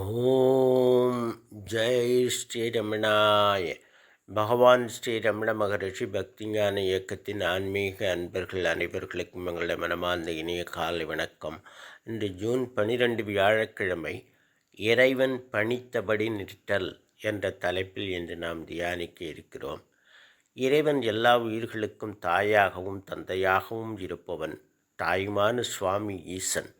ஓம் ஜெய் ஸ்ரீ ரமணாய பகவான் ஸ்ரீ ரமண மகரிஷி பக்திஞான இயக்கத்தின் ஆன்மீக அன்பர்கள் அனைவர்களுக்கும் எங்களுடைய மனமார்ந்த இனிய காலை வணக்கம். இன்று ஜூன் பனிரெண்டு வியாழக்கிழமை இறைவன் பணித்தபடி நிறுத்தல் என்ற தலைப்பில் இன்று நாம் தியானிக்க இருக்கிறோம். இறைவன் எல்லா உயிர்களுக்கும் தாயாகவும் தந்தையாகவும் இருப்பவன் தாயுமான சுவாமி ஈசன்.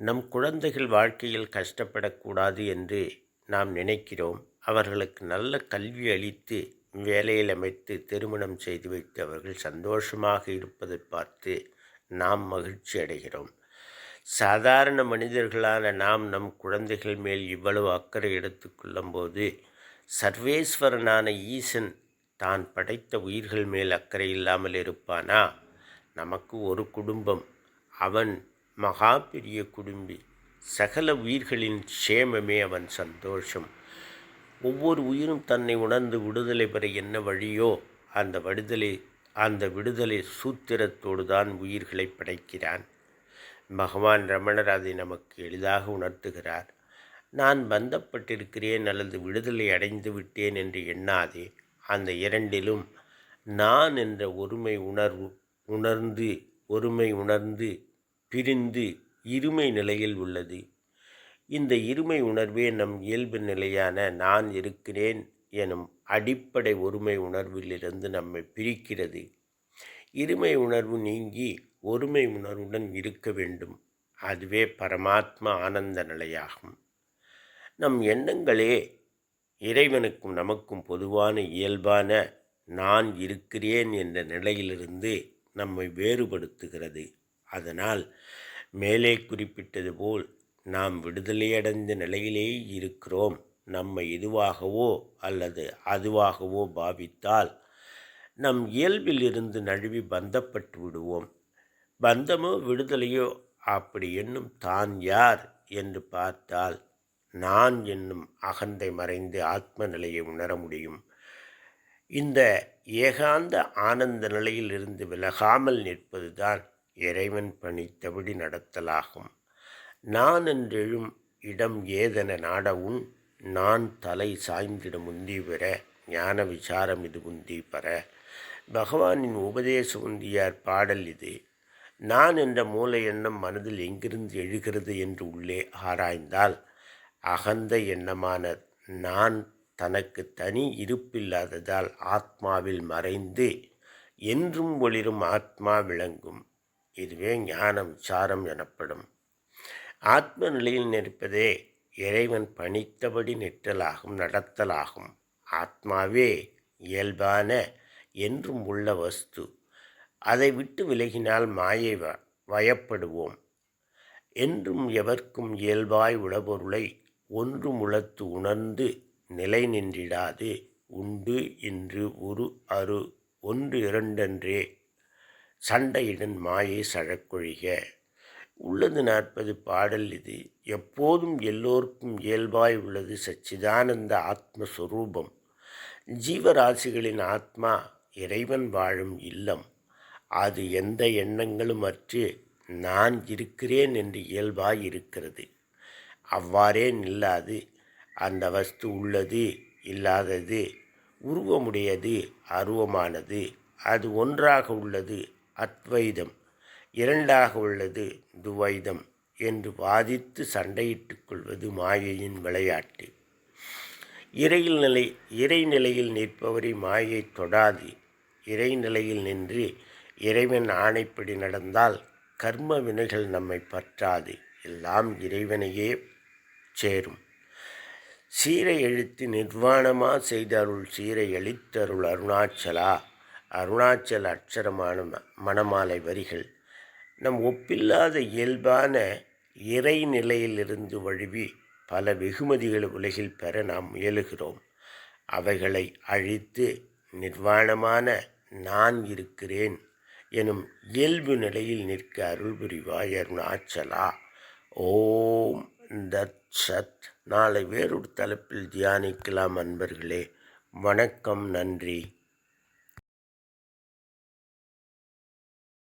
நம் குழந்தைகள் வாழ்க்கையில் கஷ்டப்படக்கூடாது என்று நாம் நினைக்கிறோம். அவர்களுக்கு நல்ல கல்வி அளித்து வேலையில் அமைத்து திருமணம் செய்து வைத்து அவர்கள் சந்தோஷமாக இருப்பதை பார்த்து நாம் மகிழ்ச்சி அடைகிறோம். சாதாரண மனிதர்களான நாம் நம் குழந்தைகள் மேல் இவ்வளவு அக்கறை எடுத்துக்கொள்ளும்போது சர்வேஸ்வரனான ஈசன் தான் படைத்த உயிர்கள் மேல் அக்கறை இல்லாமல் இருப்பானா? நமக்கு ஒரு குடும்பம். அவன் மகா பெரிய குடும்பி சகல உயிர்களின் சேமமே அவன் சந்தோஷம். ஒவ்வொரு உயிரும் தன்னை உணர்ந்து விடுதலை பெற என்ன வழியோ அந்த விடுதலை அந்த விடுதலை சூத்திரத்தோடு தான் உயிர்களை படைக்கிறான். பகவான் ரமணர் அதை நமக்கு எளிதாக உணர்த்துகிறார். நான் பந்தப்பட்டிருக்கிறேன் அல்லது விடுதலை அடைந்து விட்டேன் என்று எண்ணாதே அந்த இரண்டிலும் நான் என்ற ஒருமை உணர்வு உணர்ந்து ஒருமை உணர்ந்து பிரிந்து இருமை நிலையில் உள்ளது. இந்த இருமை உணர்வே நம் இயல்பு நிலையான நான் இருக்கிறேன் எனும் அடிப்படை ஒருமை உணர்விலிருந்து நம்மை பிரிக்கிறது. இருமை உணர்வு நீங்கி ஒருமை உணர்வுடன் இருக்க வேண்டும். அதுவே பரமாத்மா ஆனந்த நிலையாகும். நம் எண்ணங்களே இறைவனுக்கும் நமக்கும் பொதுவான இயல்பான நான் இருக்கிறேன் என்ற நிலையிலிருந்து நம்மை வேறுபடுத்துகிறது. அதனால் மேலே குறிப்பிட்டது போல் நாம் விடுதலையடைந்த நிலையிலே இருக்கிறோம். நம்மை இதுவாகவோ அல்லது அதுவாகவோ பாவித்தால் நம் இயல்பில் இருந்து நழுவி பந்தப்பட்டு விடுவோம். பந்தமோ விடுதலையோ அப்படி என்னும் தான் யார் என்று பார்த்தால் நான் என்னும் அகந்தை மறைந்து ஆத்ம நிலையை உணர முடியும். இந்த ஏகாந்த ஆனந்த நிலையில் இருந்து விலகாமல் நிற்பதுதான் இறைவன் பணித்தபடி நடத்தலாகும். நான் என்றெழும் இடம் ஏதென நாடவும் நான் தலை சாய்ந்திட முந்தி பெற ஞான விசாரம் இது முந்தி பெற. பகவானின் உபதேச உந்தியார் பாடல் இது. நான் என்ற மூல எண்ணம் மனதில் எங்கிருந்து எழுகிறது என்று உள்ளே ஆராய்ந்தால் அகந்த எண்ணமான நான் தனக்கு தனி இருப்பில்லாததால் ஆத்மாவில் மறைந்து என்றும் ஒளிரும் ஆத்மா விளங்கும். இதுவே ஞானம் சாரம் எனப்படும். ஆத்ம நிலையில் நிற்பதே இறைவன் பணித்தபடி நிற்றலாகும் நடத்தலாகும். ஆத்மாவே இயல்பான என்றும் உள்ள வஸ்து. அதை விட்டு விலகினால் மாயை வயப்படுவோம். என்றும் எவர்க்கும் இயல்பாய் உளபொருளை ஒன்று முளத்து உணர்ந்து நிலை நின்றிடாது. உண்டு இன்று ஒரு அரு ஒன்று இரண்டென்றே சண்டையுடன் மாயை சழக்கொழிக. உள்ளது நாற்பது பாடல் இது. எப்போதும் எல்லோருக்கும் இயல்பாய் உள்ளது சச்சிதானந்த ஆத்மஸ்வரூபம். ஜீவராசிகளின் ஆத்மா இறைவன் வாழும் இல்லம். அது எந்த எண்ணங்களும் அற்று நான் இருக்கிறேன் என்று இயல்பாய் இருக்கிறது. அவ்வாறே நில்லாது. அந்த வஸ்து உள்ளது இல்லாதது உருவமுடையது அருவமானது அது ஒன்றாக உள்ளது அத்வைதம். இரண்டாக உள்ளது துவைதம் என்று வாதித்து சண்டையிட்டுக் கொள்வது மாயையின் விளையாட்டு. இறையில் நிலை இறைநிலையில் நிற்பவரை மாயை தொடாது. இறைநிலையில் நின்று இறைவன் ஆணைப்படி நடந்தால் கர்ம வினைகள் நம்மை பற்றாது. எல்லாம் இறைவனையே சேரும். சீரை எழுத்து நிர்வாணமாக செய்த அருள் சீரை அளித்தருள் அருணாச்சலா. அருணாச்சல அட்சரமான மணமாலை வரிகள் நம் ஒப்பில்லாத இயல்பான இறை நிலையிலிருந்து வழுவி பல வெகுமதிகளை உலகில் பெற நாம் முயலுகிறோம். அவைகளை அழித்து நிர்வாணமான நான் இருக்கிறேன் எனும் இயல்பு நிலையில் நிற்க அருள் புரிவாய் அருணாச்சலா. ஓம் தத் சத் நாளை வேறொரு தலைப்பில் தியானிக்கலாம் அன்பர்களே. வணக்கம் நன்றி.